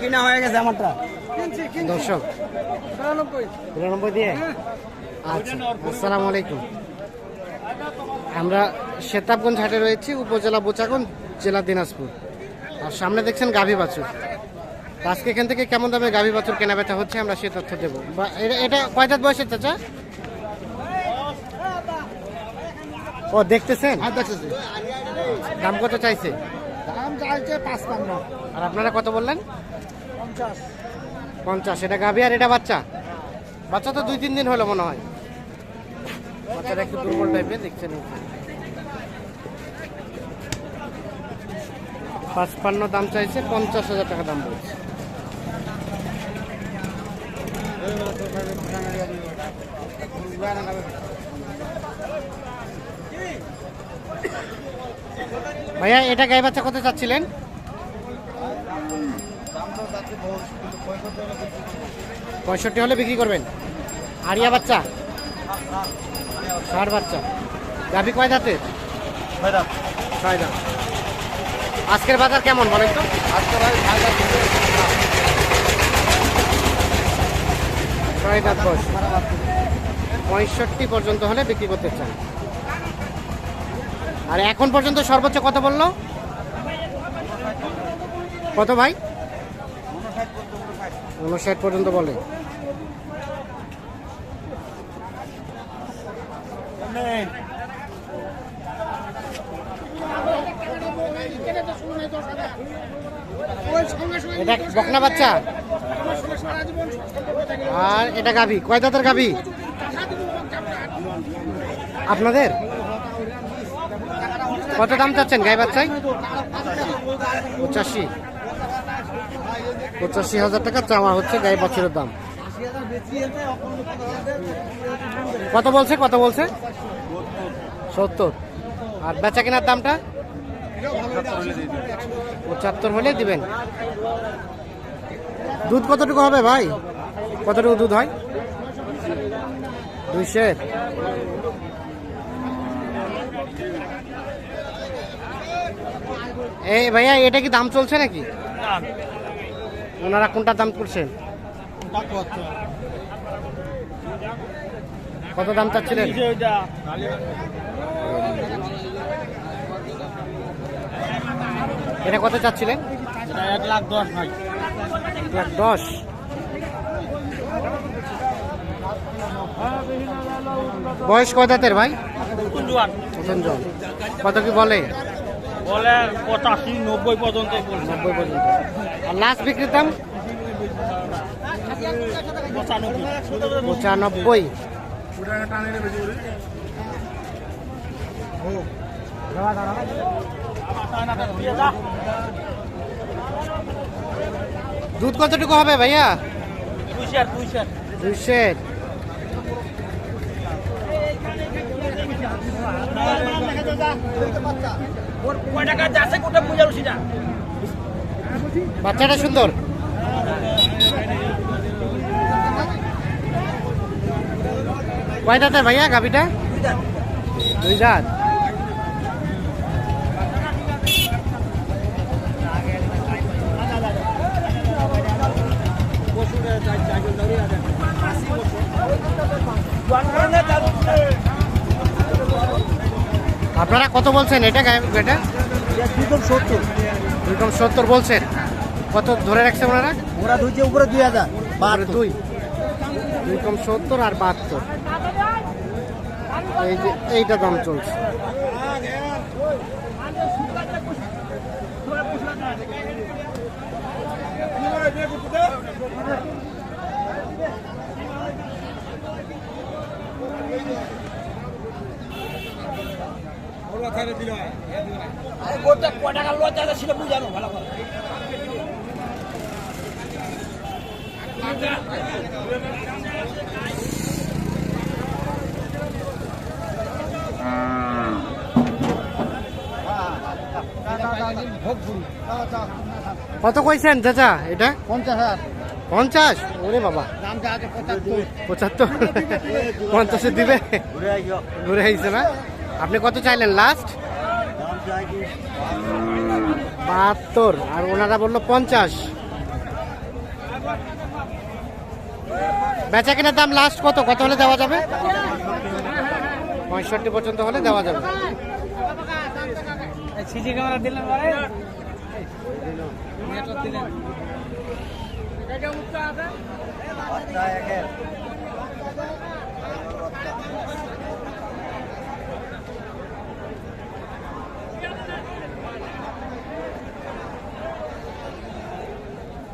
কিনা হয়ে গেছে আমারটা। দর্শক বিরানব্বই দিয়ে? আচ্ছা আসসালামু আলাইকুম। আমরা শেতাবগঞ্জ হাটে রয়েছি উপজেলা বোচাগঞ্জ জেলা দিনাজপুর। আর সামনে দেখছেন গাভী বাছুর। আজকে এখান থেকে কেমন দামে গাভী বাছুর কেনা বেচা হচ্ছে আমরা সে তথ্য দেবো। বা এটা- এটা কয় দাঁত বয়সের চাচা? ও দেখতেছেন? হ্যাঁ দাম কত চাইছে? দাম চাইছে পাঁচ পান্ন। আর আপনারা কত বললেন? পঞ্চাশ। পঞ্চাশ। এটা গাভী আর এটা বাচ্চা? বাচ্চা তো দুই তিন দিন হলো মনে হয়। বাচ্চাটা একটু দুর্বল টাইপের দেখছেন পাঁচপান্ন দাম চাইছে পঞ্চাশ হাজার টাকা দাম বলছে। ভাইয়া এটা গাই বাচ্চা কত চাচ্ছিলেন? পঁয়ষট্টি হলে বিক্রি করবেন। আরিয়া বাচ্চা? ষাট বাচ্চা। গাভি কয় দাঁতের? ছয় দাঁত। আজকের বাজার কেমন বলেন তো? ছয় দাঁত বয়স। পঁয়ষট্টি পর্যন্ত হলে বিক্রি করতে চান। আর এখন পর্যন্ত সর্বোচ্চ কত বলল? কত ভাই? উনষাট পর্যন্ত বলে। এটা বকনা বাচ্চা? আর এটা গাভি। কয় দাঁতের গাভি? আপনাদের? কত দাম চাচ্ছেন গাই বাচ্চায়? পঁচাশি। পঁচাশি হাজার টাকা চাওয়া হচ্ছে গাই বাছুরের দাম। কত বলছে কত বলছে? সত্তর। আর বেচা কেনার দামটা? পঁচাত্তর হলে দিবেন। দুধ কতটুকু হবে ভাই? কতটুকু দুধ হয়? দুইশের। এই ভাইয়া এটা কি দাম চলছে নাকি? ওনারা কোনটা দাম করছেন? কত দাম চাচ্ছিলেন? এটা কত চাচ্ছিলেন? এক লাখ দশ ভাই। এক লাখ দশ। বয়স কয় দাঁতের ভাই? কত কি বলে? বলে পঁচাশি নব্বই পর্যন্ত নব্বই পর্যন্ত। আর লাস্ট বিক্রির দাম? পঁচানব্বই। দুধ কতটুকু হবে ভাইয়া? দুইশার। দুইশের কয় টাকা যাচ্ছে কোটা বুঝালো সেটা। বাচ্চাটা সুন্দর। কয় দাঁতের ভাইয়া গাভিটা? দুই দাঁত। আপনারা কত বলছেন এটা এটা? দুটো সত্তর। সত্তর বলছেন। কত ধরে রাখছে ওনারা? ওরা ধুইছে উপরে দুই হাজার আর দুই দুই। কম সত্তর আর বাহাত্তর। এই যে এইটা দাম চলছে। আরে গোটা কয় টাকা লজ্জা সেটা বুঝানো ভালো করে। কত কইছেন চাচা এটা? পঞ্চাশ হাজার। পঞ্চাশ? ওরে বাবা। পঁচাত্তর। পঞ্চাশে দিবে? ঘুরে আইছে না? আপনি কত চাইলেন লাস্ট বাহাত্তর। আর ওনারা বলল পঞ্চাশ। বেচা কেনার দাম লাস্ট কত? কত হলে দেওয়া যাবে? পঁয়ষট্টি পর্যন্ত হলে দেওয়া যাবে।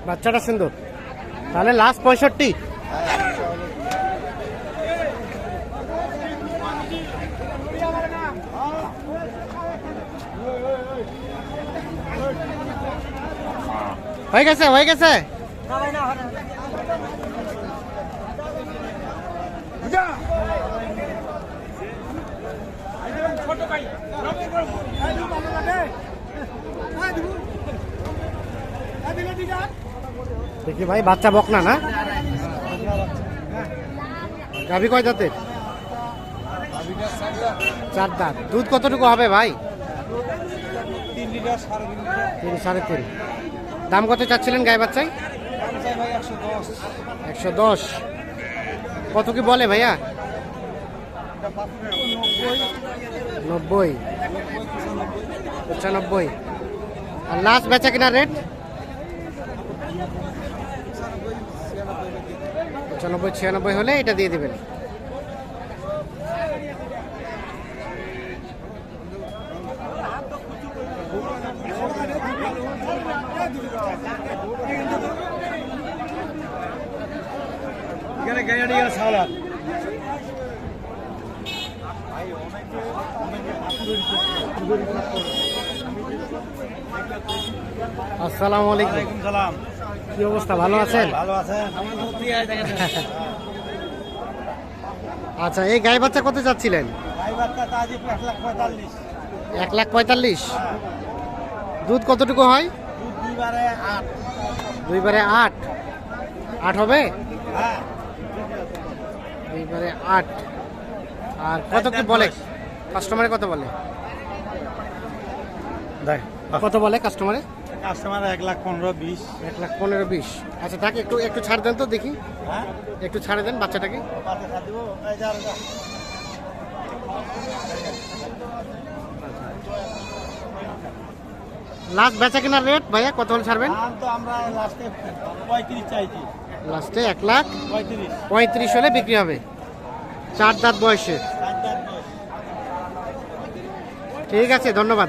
বাচ্চাটা সুন্দর। তাহলে লাস্ট পঁয়ষট্টি। হয়ে গেছে হয়ে গেছে। দেখি ভাই, বাচ্চা বকনা না? গাভি কয় দাঁতের চার দাঁত। দুধ কতটুকু হবে ভাই? তিন সাড়ে তিন। দাম কত চাচ্ছিলেন গায়ে বাচ্চাই একশো দশ। কত কি বলে ভাইয়া? নব্বই। পঁচানব্বই। আর লাস্ট বেচা কিনা রেট পঁচানব্বই ছিয়ানব্বই হলে এটা দিয়ে দেবেন। আসসালামু আলাইকুম। সালাম। কি অবস্থা? ভালো আছেন? ভালো আচ্ছা এই গাই বাচ্চা কত চাচ্ছিলেন ভাই বাচ্চা তাজি এক লাখ পঁয়তাল্লিশ। দুধ কতটুকু হয়? দুধ দুইবারে আট। দুইবারে আট? আট হবে? হ্যাঁ। দুইবারে আট। আর কত কি বলে? কাস্টমারে কত বলে? কত বলে কাস্টমারে কাস্টমার এক লাখ পনেরো বিশ। এক লাখ পনেরো বিশ। আচ্ছা তাকে একটু একটু ছাড় দেন তো দেখি। হ্যাঁ? একটু ছাড়ে দেন বাচ্চাটাকে। লাস্ট বেচা কেনার রেট ভাইয়া কত হলে ছাড়বেন? তো আমরা লাস্টে পঁয়ত্রিশ চাইছি। লাস্টে এক লাখ পঁয়ত্রিশ। পঁয়ত্রিশ হলে বিক্রি হবে। চার দাঁত বয়সে। ঠিক আছে ধন্যবাদ।